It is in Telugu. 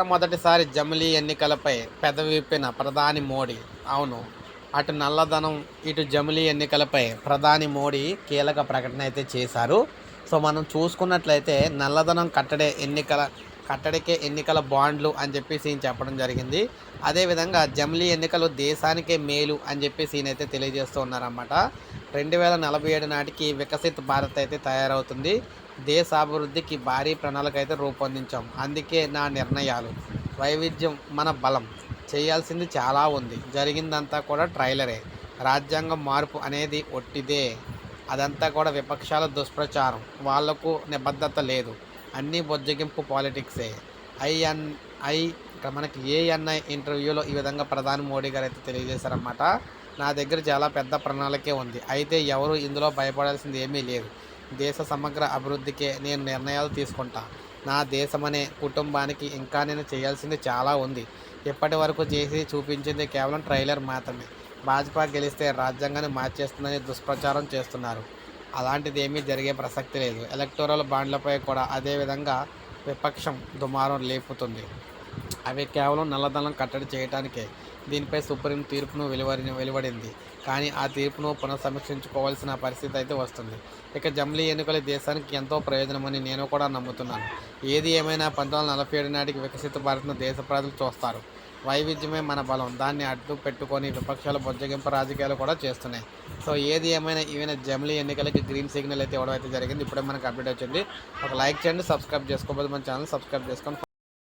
మొట్టమొదటిసారి జమిలీ ఎన్నికలపై పెదవిప్పిన ప్రధాని మోడీ. అవును అటు నల్లధనం ఇటు జమిలీ ఎన్నికలపై ప్రధాని మోడీ కీలక ప్రకటన అయితే చేశారు. సో మనం చూసుకున్నట్లయితే నల్లధనం కట్టడే ఎన్నికల కట్టడికే ఎన్నికల బాండ్లు అని చెప్పేసి ఈయన చెప్పడం జరిగింది. అదేవిధంగా జమిలీ ఎన్నికలు దేశానికే మేలు అని చెప్పేసి ఈయన అయితే తెలియజేస్తూ ఉన్నారన్నమాట. రెండు వేల నలభై ఏడు నాటికి వికసిత్ భారత్ అయితే తయారవుతుంది. దేశాభివృద్ధికి భారీ ప్రణాళిక అయితే రూపొందించాం. అందుకే నా నిర్ణయాలు. వైవిధ్యం మన బలం. చేయాల్సింది చాలా ఉంది. జరిగిందంతా కూడా ట్రైలరే. రాజ్యాంగం మార్పు అనేది ఒట్టిదే. అదంతా కూడా విపక్షాల దుష్ప్రచారం. వాళ్ళకు నిబద్ధత లేదు. అన్నీ బొజ్జగింపు పాలిటిక్సే. ఐఎన్ ఐ ఇక్కడ మనకి ఏఎన్ఐ ఇంటర్వ్యూలో ఈ విధంగా ప్రధాని మోడీ గారు అయితే తెలియజేశారన్నమాట. నా దగ్గర చాలా పెద్ద ప్రణాళికే ఉంది. అయితే ఎవరు ఇందులో భయపడాల్సింది ఏమీ లేదు. దేశ సమగ్ర అభివృద్ధికే నేను నిర్ణయాలు తీసుకుంటా. నా దేశమనే కుటుంబానికి ఇంకా నేను చేయాల్సింది చాలా ఉంది. ఇప్పటి వరకు చేసి చూపించింది కేవలం ట్రైలర్ మాత్రమే. భాజపా గెలిస్తే రాజ్యాంగాన్ని మార్చేస్తుందని దుష్ప్రచారం చేస్తున్నారు. అలాంటిది ఏమీ జరిగే ప్రసక్తి లేదు. ఎలక్టోరల్ బాండ్లపై కూడా అదేవిధంగా విపక్షం దుమారం లేపుతుంది. అవి కేవలం నల్లధనం కట్టడి చేయడానికే దీనిపై సుప్రీం తీర్పును వెలువడి వెలువడింది. కానీ ఆ తీర్పును పునఃసమీక్షించుకోవాల్సిన పరిస్థితి అయితే వస్తుంది. ఇక జమ్లీ ఎన్నికలు దేశానికి ఎంతో ప్రయోజనమని నేను కూడా నమ్ముతున్నాను. ఏది ఏమైనా పంతొమ్మిది వందల నలభై ఏడు నాటికి వికసిత భారత్ను దేశ ప్రజలు చూస్తారు. వైవిధ్యమే మన బలం. దాన్ని అడ్డు పెట్టుకొని విపక్షాలు బొజ్జగింపు రాజకీయాలు కూడా చేస్తున్నాయి. సో ఏది ఏమైనా ఈవెన్ జమిలీ ఎన్నికలకి గ్రీన్ సిగ్నల్ అయితే ఇవ్వడం అయితే జరిగింది. ఇప్పుడే మనకు అప్డేట్ వచ్చింది. ఒక లైక్ చేయండి సబ్స్క్రైబ్ చేసుకోకపోతే మన ఛానల్ సబ్స్క్రైబ్ చేసుకొని